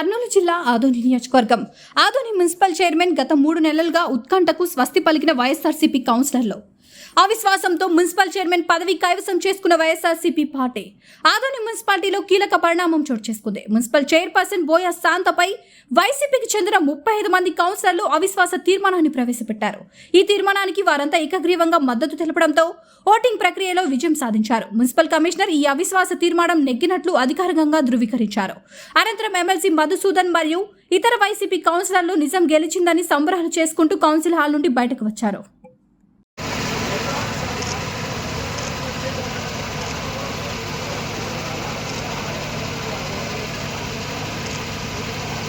కర్నూలు జిల్లా ఆదోని నియోజకవర్గం. Adoni municipal chairman గత మూడు నెలలుగా ఉత్కంఠకు స్వస్తి పలికిన వైఎస్ఆర్సీపీ కౌన్సిలర్లు. అవిశ్వాసంతో మున్సిపల్ చైర్మన్ పదవి కైవసం చేసుకున్న వైఎస్ఆర్సీపీ పార్టీ. ఆదోని మున్సిపాలిటీలో కీలక పరిణామం చోటు చేసుకుంది. మున్సిపల్ చైర్పర్సన్ బోయా శాంతపై వైసీపీకి చెందిన ముప్పై ఐదు మంది కౌన్సిలర్లు అవిశ్వాస తీర్మానాన్ని ప్రవేశపెట్టారు. ఈ తీర్మానానికి వారంతా ఏకగ్రీవంగా మద్దతు తెలపడంతో ఓటింగ్ ప్రక్రియలో విజయం సాధించారు. మున్సిపల్ కమిషనర్ ఈ అవిశ్వాస తీర్మానం నెగ్గినట్లు అధికారికంగా ధృవీకరించారు. అనంతరం ఎమ్మెల్సీ మధుసూదన్ మరియు ఇతర వైసీపీ కౌన్సిలర్లు నిజం గెలిచిందని సంబరాలు చేసుకుంటూ కౌన్సిల్ హాల్ నుండి బయటకు వచ్చారు.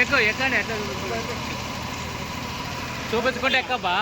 ఎక్కువ ఎక్కండి ఎట్లా చూపించుకుంటే ఎక్కబ్బా?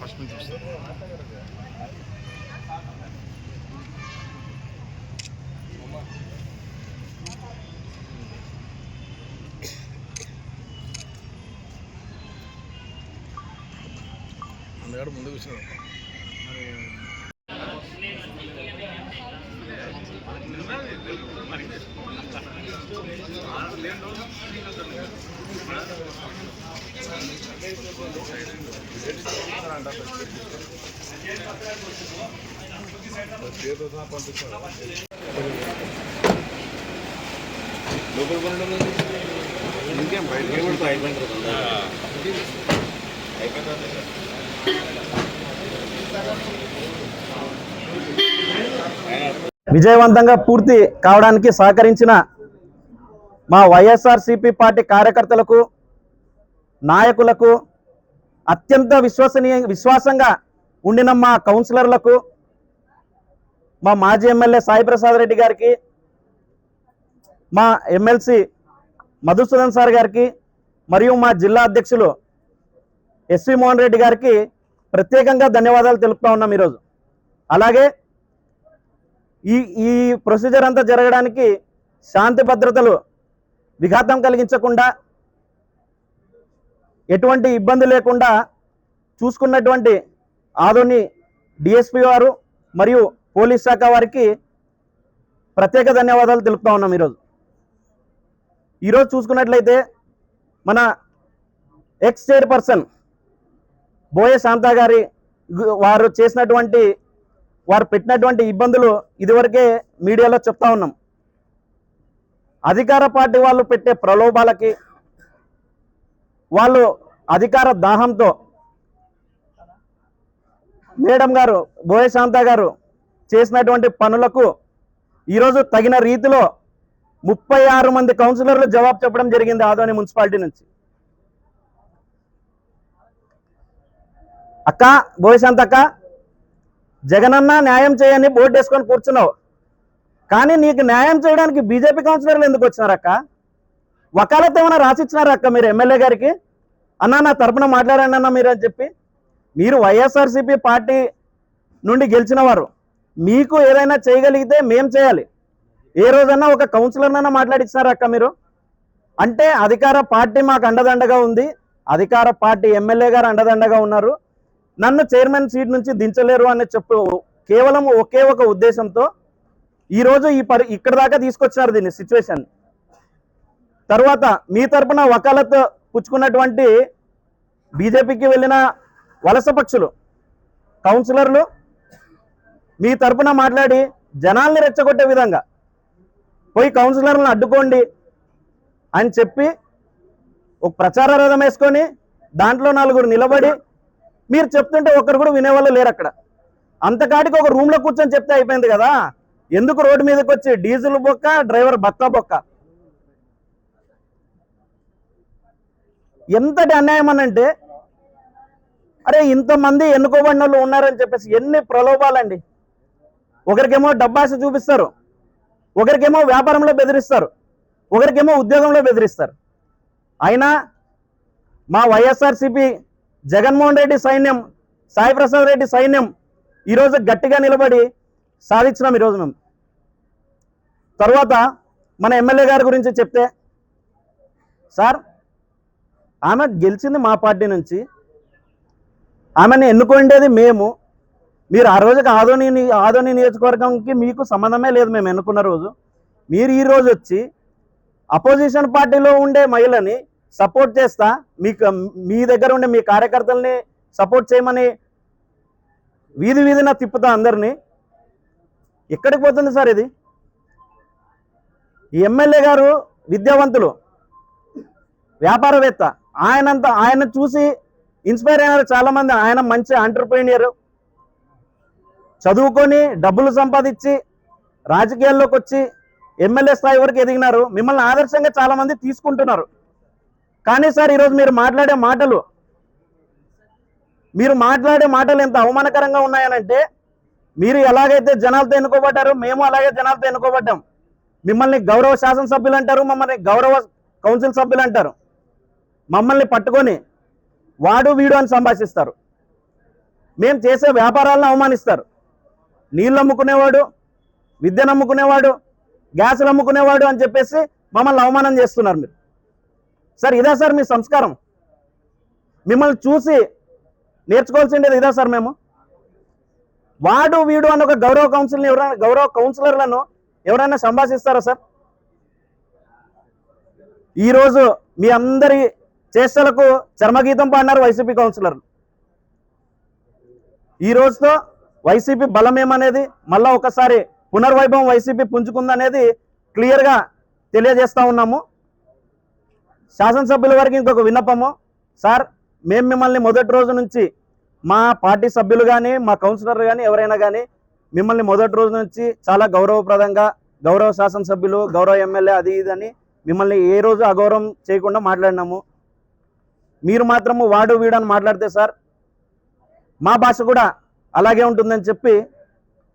ఫస్ట్ నుంచి వస్తాను ముందు కూర్చున్నాడు ఇంకేం బయట విజయవంతంగా పూర్తి కావడానికి సహకరించిన మా వైఎస్ఆర్సిపి పార్టీ కార్యకర్తలకు నాయకులకు అత్యంత విశ్వసనీయ విశ్వాసంగా ఉండిన మా కౌన్సిలర్లకు మా మాజీ ఎమ్మెల్యే సాయి ప్రసాద్ రెడ్డి గారికి మా ఎమ్మెల్సీ మధుసూదన్ సార్ గారికి మరియు మా జిల్లా అధ్యక్షులు ఎస్వి మోహన్ రెడ్డి గారికి ప్రత్యేకంగా ధన్యవాదాలు తెలుపుతా ఉన్నాం ఈరోజు. అలాగే ఈ ఈ ప్రొసీజర్ అంతా జరగడానికి శాంతి భద్రతలు విఘాతం కలిగించకుండా ఎటువంటి ఇబ్బంది లేకుండా చూసుకున్నటువంటి ఆదోని డిఎస్పి వారు మరియు పోలీస్ శాఖ వారికి ప్రత్యేక ధన్యవాదాలు తెలుపుతా ఉన్నాం ఈరోజు. ఈరోజు చూసుకున్నట్లయితే మన ఎక్స్ చైర్పర్సన్ బోయే శాంతా గారి వారు చేసినటువంటి వారు పెట్టినటువంటి ఇబ్బందులు ఇదివరకే మీడియాలో చెప్తా ఉన్నాం. అధికార పార్టీ వాళ్ళు పెట్టే ప్రలోభాలకి వాళ్ళు అధికార దాహంతో మేడం గారు బోయ శాంత గారు చేసినటువంటి పనులకు ఈరోజు తగిన రీతిలో ముప్పై ఆరు మంది కౌన్సిలర్లు జవాబు చెప్పడం జరిగింది ఆదోని మున్సిపాలిటీ నుంచి. అక్క బోయశాంత్ అక్క జగనన్న న్యాయం చేయని బోర్డు వేసుకొని కూర్చున్నావు. కానీ నీకు న్యాయం చేయడానికి బీజేపీ కౌన్సిలర్లు ఎందుకు వచ్చినారక్క? వకాలత్ ఏమైనా రాసిచ్చినారా అక్క మీరు ఎమ్మెల్యే గారికి? అన్నా నా తరపున మాట్లాడండి అన్న మీరు అని చెప్పి. మీరు వైఎస్ఆర్సీపీ పార్టీ నుండి గెలిచినవారు మీకు ఏదైనా చేయగలిగితే మేం చేయాలి. ఏ రోజన్నా ఒక కౌన్సిలర్నైనా మాట్లాడిచ్చినారా అక్క మీరు? అంటే అధికార పార్టీ మాకు అండదండగా ఉంది. అధికార పార్టీ ఎమ్మెల్యే గారు అండదండగా ఉన్నారు. నన్ను చైర్మన్ సీట్ నుంచి దించలేరు అని చెప్పు కేవలం ఒకే ఒక ఉద్దేశంతో ఈరోజు ఈ పరి ఇక్కడ దాకా తీసుకొచ్చినారు దీన్ని సిచ్యువేషన్. తర్వాత మీ తరపున వకాలత్ పుచ్చుకున్నటువంటి బీజేపీకి వెళ్ళిన వలస పక్షులు కౌన్సిలర్లు మీ తరపున మాట్లాడి జనాల్ని రెచ్చగొట్టే విధంగా పోయి కౌన్సిలర్లను అడ్డుకోండి అని చెప్పి ఒక ప్రచార రథం వేసుకొని దాంట్లో నలుగురు నిలబడి మీరు చెప్తుంటే ఒక్కరు కూడా వినేవాళ్ళు లేరు అక్కడ. అంతకాటికి ఒక రూమ్లో కూర్చొని చెప్తే అయిపోయింది కదా. ఎందుకు రోడ్డు మీదకి వచ్చి డీజిల్ బొక్క డ్రైవర్ బత్తా బొక్క? ఎంతటి అన్యాయం అనంటే అరే ఇంతమంది ఎన్నుకోబడిన వాళ్ళు ఉన్నారని చెప్పేసి ఎన్ని ప్రలోభాలండి. ఒకరికేమో డబ్బాసి చూపిస్తారు ఒకరికేమో వ్యాపారంలో బెదిరిస్తారు ఒకరికేమో ఉద్యోగంలో బెదిరిస్తారు. అయినా మా వైఎస్ఆర్సిపి జగన్మోహన్ రెడ్డి సైన్యం సాయి ప్రసాద్ రెడ్డి సైన్యం ఈరోజు గట్టిగా నిలబడి సాధించినాం ఈరోజు మేము. తర్వాత మన ఎమ్మెల్యే గారి గురించి చెప్తే సార్ ఆమె గెలిచింది మా పార్టీ నుంచి. ఆమెను ఎన్నుకుండేది మేము. మీరు ఆ రోజుకి ఆదోని ఆదోని నియోజకవర్గంకి మీకు సంబంధమే లేదు మేము ఎన్నుకున్న రోజు. మీరు ఈ రోజు వచ్చి అపోజిషన్ పార్టీలో ఉండే మహిళని సపోర్ట్ చేస్తా మీకు మీ దగ్గర ఉండే మీ కార్యకర్తల్ని సపోర్ట్ చేయమని వీధి వీధిన తిప్పుతా అందరినీ. ఎక్కడికి పోతుంది సార్ ఇది? ఈ ఎమ్మెల్యే గారు విద్యావంతులు వ్యాపారవేత్త. ఆయనంత ఆయన చూసి ఇన్స్పైర్ అయినారు చాలామంది. ఆయన మంచి ఆంటర్ప్రీనియర్ చదువుకొని డబ్బులు సంపాదించి రాజకీయాల్లోకి వచ్చి ఎమ్మెల్యే స్థాయి వరకు ఎదిగినారు. మిమ్మల్ని ఆదర్శంగా చాలామంది తీసుకుంటున్నారు. కానీ సార్ ఈరోజు మీరు మాట్లాడే మాటలు మీరు మాట్లాడే మాటలు ఎంత అవమానకరంగా ఉన్నాయనంటే మీరు ఎలాగైతే జనాలతో ఎన్నుకోబడ్డారో మేము అలాగే జనాలతో ఎన్నుకోబడ్డాం. మిమ్మల్ని గౌరవ శాసనసభ్యులు అంటారు మమ్మల్ని గౌరవ కౌన్సిల్ సభ్యులు అంటారు. మమ్మల్ని పట్టుకొని వాడు వీడు అని సంభాషిస్తారు. మేము చేసే వ్యాపారాలను అవమానిస్తారు. నీళ్ళు అమ్ముకునేవాడు విద్యను అమ్ముకునేవాడు గ్యాసులు అమ్ముకునేవాడు అని చెప్పేసి మమ్మల్ని అవమానం చేస్తున్నారు మీరు. సార్ ఇదా సార్ మీ సంస్కారం? మిమ్మల్ని చూసి నేర్చుకోవాల్సిండేది ఇదా సార్ మేము? వాడు వీడు అని ఒక గౌరవ కౌన్సిల్ని ఎవరైనా గౌరవ కౌన్సిలర్లను ఎవరైనా సంభాషిస్తారా సార్? ఈరోజు మీ అందరి చేష్టలకు చర్మగీతం పాడినారు వైసీపీ కౌన్సిలర్లు. ఈ రోజుతో వైసీపీ బలమేమనేది మళ్ళా ఒకసారి పునర్వైభవం వైసీపీ పుంజుకుందనేది క్లియర్గా తెలియజేస్తూ ఉన్నాము. శాసనసభ్యుల వరకు ఇంకొక విన్నపము. సార్ మేము మిమ్మల్ని మొదటి రోజు నుంచి మా పార్టీ సభ్యులు కానీ మా కౌన్సిలర్ కానీ ఎవరైనా కానీ మిమ్మల్ని మొదటి రోజు నుంచి చాలా గౌరవప్రదంగా గౌరవ శాసనసభ్యులు గౌరవ ఎమ్మెల్యే అది ఇది అని మిమ్మల్ని ఏ రోజు అగౌరవం చేయకుండా మాట్లాడినాము. మీరు మాత్రము వాడు వీడు అని మాట్లాడితే సార్ మా భాష కూడా అలాగే ఉంటుందని చెప్పి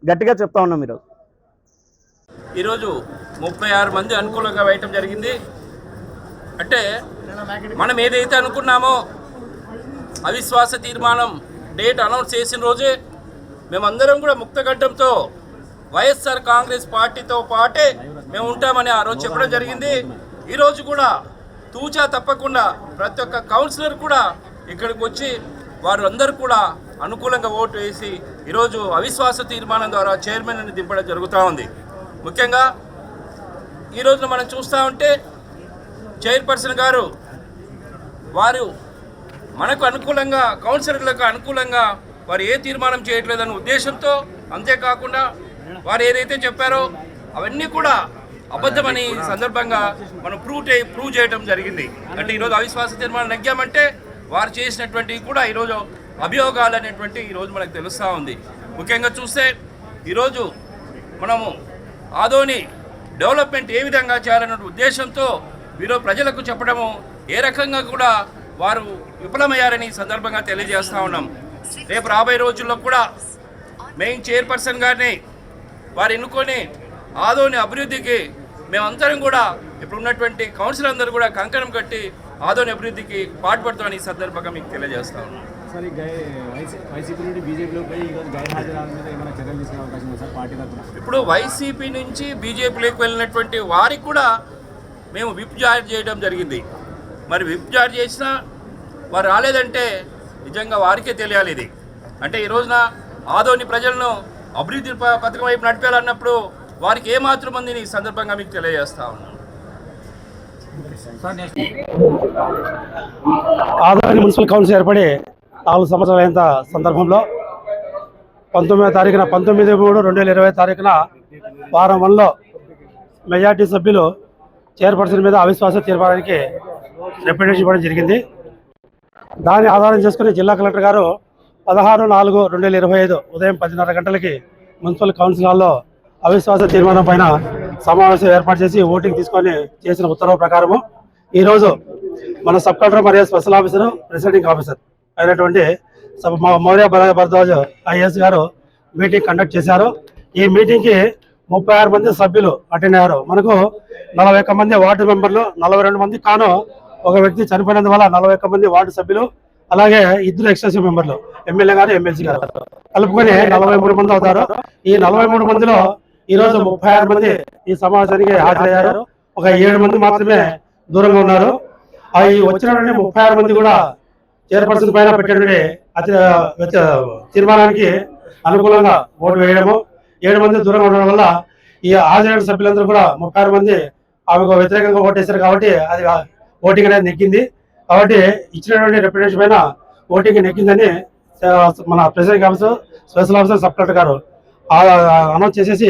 గట్టిగా చెప్తా ఉన్నాం ఈరోజు. ఈరోజు ముప్పై ఆరు మంది అనుకూలంగా వేయటం జరిగింది. అంటే మనం ఏదైతే అనుకున్నామో అవిశ్వాస తీర్మానం డేట్ అనౌన్స్ చేసిన రోజే మేమందరం కూడా ముక్తగడ్డంతో వైఎస్ఆర్ కాంగ్రెస్ పార్టీతో పాటే మేము ఉంటామని ఆ రోజు చెప్పడం జరిగింది. ఈరోజు కూడా తూచా తప్పకుండా ప్రతి ఒక్క కౌన్సిలర్ కూడా ఇక్కడికి వచ్చి వారు అందరూ కూడా అనుకూలంగా ఓటు వేసి ఈరోజు అవిశ్వాస తీర్మానం ద్వారా చైర్మన్ దింపడం జరుగుతూ ఉంది. ముఖ్యంగా ఈ రోజున మనం చూస్తూ ఉంటే చైర్పర్సన్ గారు వారు మనకు అనుకూలంగా కౌన్సిలర్లకు అనుకూలంగా వారు ఏ తీర్మానం చేయట్లేదన్న ఉద్దేశంతో అంతేకాకుండా వారు ఏదైతే చెప్పారో అవన్నీ కూడా అబద్ధమని సందర్భంగా మనం ప్రూవ్ ప్రూవ్ చేయడం జరిగింది. అంటే ఈరోజు అవిశ్వాస తీర్మానం నెగ్గామంటే వారు చేసినటువంటి కూడా ఈరోజు అభియోగాలు అనేటువంటి ఈరోజు మనకు తెలుస్తూ ఉంది. ముఖ్యంగా చూస్తే ఈరోజు మనము ఆదోని డెవలప్మెంట్ ఏ విధంగా చేయాలన్న ఉద్దేశంతో వీరు ప్రజలకు చెప్పడము ఏ రకంగా కూడా వారు విఫలమయ్యారని సందర్భంగా తెలియజేస్తా ఉన్నాం. రేపు రాబోయే రోజుల్లో కూడా మెయిన్ చైర్పర్సన్ గారిని వారు ఎన్నుకొని ఆదోని అభివృద్ధికి మేమందరం కూడా ఇప్పుడు ఉన్నటువంటి కౌన్సిల్ అందరూ కూడా కంకణం కట్టి ఆదోని అభివృద్ధికి పాటుపడతామని ఈ సందర్భంగా మీకు తెలియజేస్తా ఇప్పుడు వైసీపీ నుంచి బీజేపీలోకి వెళ్ళినటువంటి వారికి కూడా మేము విప్ జారీ చేయడం జరిగింది. మరి విప్ జారీ చేసినా వారు రాలేదంటే నిజంగా వారికే తెలియాలి ఇది. అంటే ఈ రోజున ఆదోని ప్రజలను అభివృద్ధి పథకం వైపు నడిపేయాలన్నప్పుడు వారికి ఏమాత్రం మందిని ఈ సందర్భంగా మీకు తెలియజేస్తా ఉన్నాను. మున్సిపల్ కౌన్సిల్ ఏర్పడి నాలుగు సంవత్సరాల అయిన సందర్భంలో పంతొమ్మిదో తారీఖున పంతొమ్మిది మూడు రెండు వేల ఇరవై తారీఖున వారం వన్లో మెజార్టీ సభ్యులు చైర్పర్సన్ మీద అవిశ్వాసం తీర్మానానికి రిప్రజెంటేషన్ ఇవ్వడం జరిగింది. దాన్ని ఆధారం చేసుకుని జిల్లా కలెక్టర్ గారు పదహారు నాలుగు రెండు వేల ఇరవై ఐదు ఉదయం పదిన్నర గంటలకి మున్సిపల్ కౌన్సిల్ హాల్లో అవిశ్వాస తీర్మానం పైన సమావేశం ఏర్పాటు చేసి ఓటింగ్ తీసుకొని చేసిన ఉత్తర్వు ప్రకారము ఈరోజు మన సబ్ కలెక్టర్ మరియు స్పెషల్ ఆఫీసర్ ప్రిసైడింగ్ ఆఫీసర్ అయినటువంటి మౌర్య భరద్వాజ్ ఐఏఎస్ గారు మీటింగ్ కండక్ట్ చేశారు. ఈ మీటింగ్కి ముప్పై ఆరు మంది సభ్యులు అటెండ్ అయ్యారు. మనకు నలభై ఒక్క మంది వార్డు మెంబర్లు నలభై రెండు మంది కాను ఒక వ్యక్తి చనిపోయినందు వల్ల నలభై ఒక్క మంది వార్డు సభ్యులు అలాగే ఇద్దరు ఎక్సెసివ్ మెంబర్లు ఎమ్మెల్యే గారు ఎమ్మెల్సీ గారు. కలుపుకొని నలభై మూడు మంది అవుతారు. ఈ నలభై మూడు మందిలో ఈ రోజు ముప్పై ఆరు మంది ఈ సమావేశానికి హాజరయ్యారు. ఒక ఏడు మంది మాత్రమే దూరంగా ఉన్నారు. ఆ ఈ వచ్చినటువంటి ముప్పై ఆరు మంది కూడా చైర్పర్సన్ పైన పెట్టినటువంటి అతి తీర్మానానికి అనుకూలంగా ఓటు వేయడము ఏడు మంది దూరంగా ఉండడం వల్ల ఈ హాజరైన సభ్యులందరూ కూడా ముప్పై ఆరు మంది ఆమెకు వ్యతిరేకంగా ఓటేశారు కాబట్టి అది ఓటింగ్ అనేది నెగ్గింది. కాబట్టి ఇచ్చినటువంటి రిప్రజెంటేషన్ పైన ఓటింగ్ నెగ్గిందని మన president officer special officer sub collector గారు అనౌన్స్ చేసేసి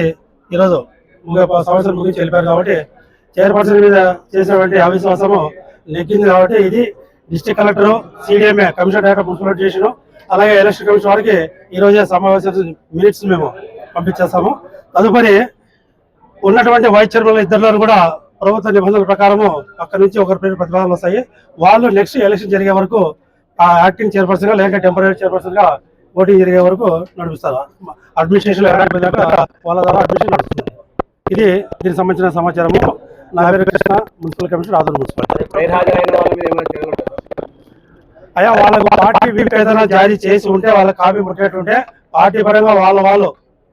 ఈరోజు ముగి- సంవత్సరం ముగించి వెళ్ళిపోయారు కాబట్టి చైర్పర్సన్ మీద చేసినటువంటి అవిశ్వాసము నెగ్గింది కాబట్టి ఇది district collector CDMA commissioner director municipal చేసిన అలాగే ఎలక్షన్ కమిషన్ వారికి ఈరోజే సమావేశం మినిట్స్ మేము పంపించేస్తాము. తదుపరి ఉన్నటువంటి వైస్ చైర్మన్ ఇద్దరు కూడా ప్రభుత్వ నిబంధనల ప్రకారము అక్కడ నుంచి ఒకరి పేరు ప్రతిపాదనలు వస్తాయి. వాళ్ళు నెక్స్ట్ ఎలక్షన్ జరిగే వరకు ఆ యాక్టింగ్ చైర్పర్సన్గా లేదంటే టెంపరీ చైర్పర్సన్గా ఓటింగ్ జరిగే వరకు నడిపిస్తారు. అడ్మినిస్ట్రేషన్ వాళ్ళ ద్వారా అడ్మినిస్ట్రేషన్ నడుస్తుంది ఇది దీనికి సంబంధించిన సమాచారము. నా పేరు కృష్ణ మున్సిపల్ కమిషనర్ ఆదూరు వాళ్ళ అయ్యా వాళ్ళకు పార్టీ విప్ ఏదైనా జారీ చేసి ఉంటే వాళ్ళ కాపీ ముట్టేటుంటే పార్టీ పరంగా వాళ్ళ వాళ్ళు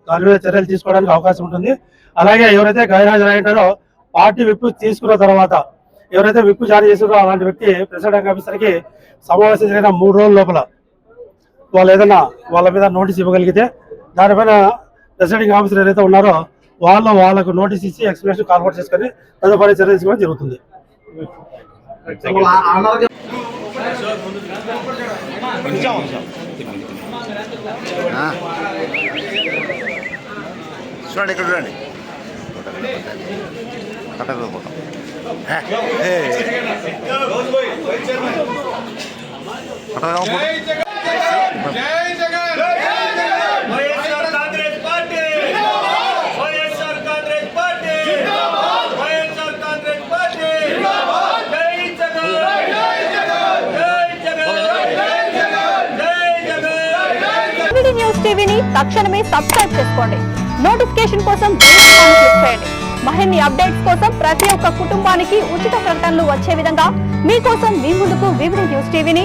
దాని మీద చర్యలు తీసుకోవడానికి అవకాశం ఉంటుంది. అలాగే ఎవరైతే గైర్హాజరు పార్టీ విప్ తీసుకున్న తర్వాత ఎవరైతే విప్ జారీ చేసారో అలాంటి వ్యక్తి ప్రెసిడెంట్ ఆఫీసర్కి సమావేశం జరిగిన మూడు రోజుల లోపల వాళ్ళు ఏదైనా వాళ్ళ మీద నోటీస్ ఇవ్వగలిగితే దానిపైన ప్రెసిడింగ్ ఆఫీసర్ ఏదైతే ఉన్నారో వాళ్ళు వాళ్ళకు నోటీస్ ఇచ్చి ఎక్స్ప్లెనేషన్ కాల్వర్ట్ చేసుకొని తదుపరి చర్య తీసుకోవడం జరుగుతుంది. చూడండి ఇక్కడ చూడండి. కట్టకపోతాం వైఎస్ఆర్ న్యూస్ టీవీని తక్షణమే సబ్స్క్రైబ్ చేసుకోండి. నోటిఫికేషన్ కోసం క్లిక్ చేయండి. మరిన్ని అప్డేట్స్ కోసం ప్రతి ఒక్క కుటుంబానికి ఉచిత ప్రకటనలు వచ్చే విధంగా మీకోసం మీ ముందుకు వివిధ న్యూస్ టీవీని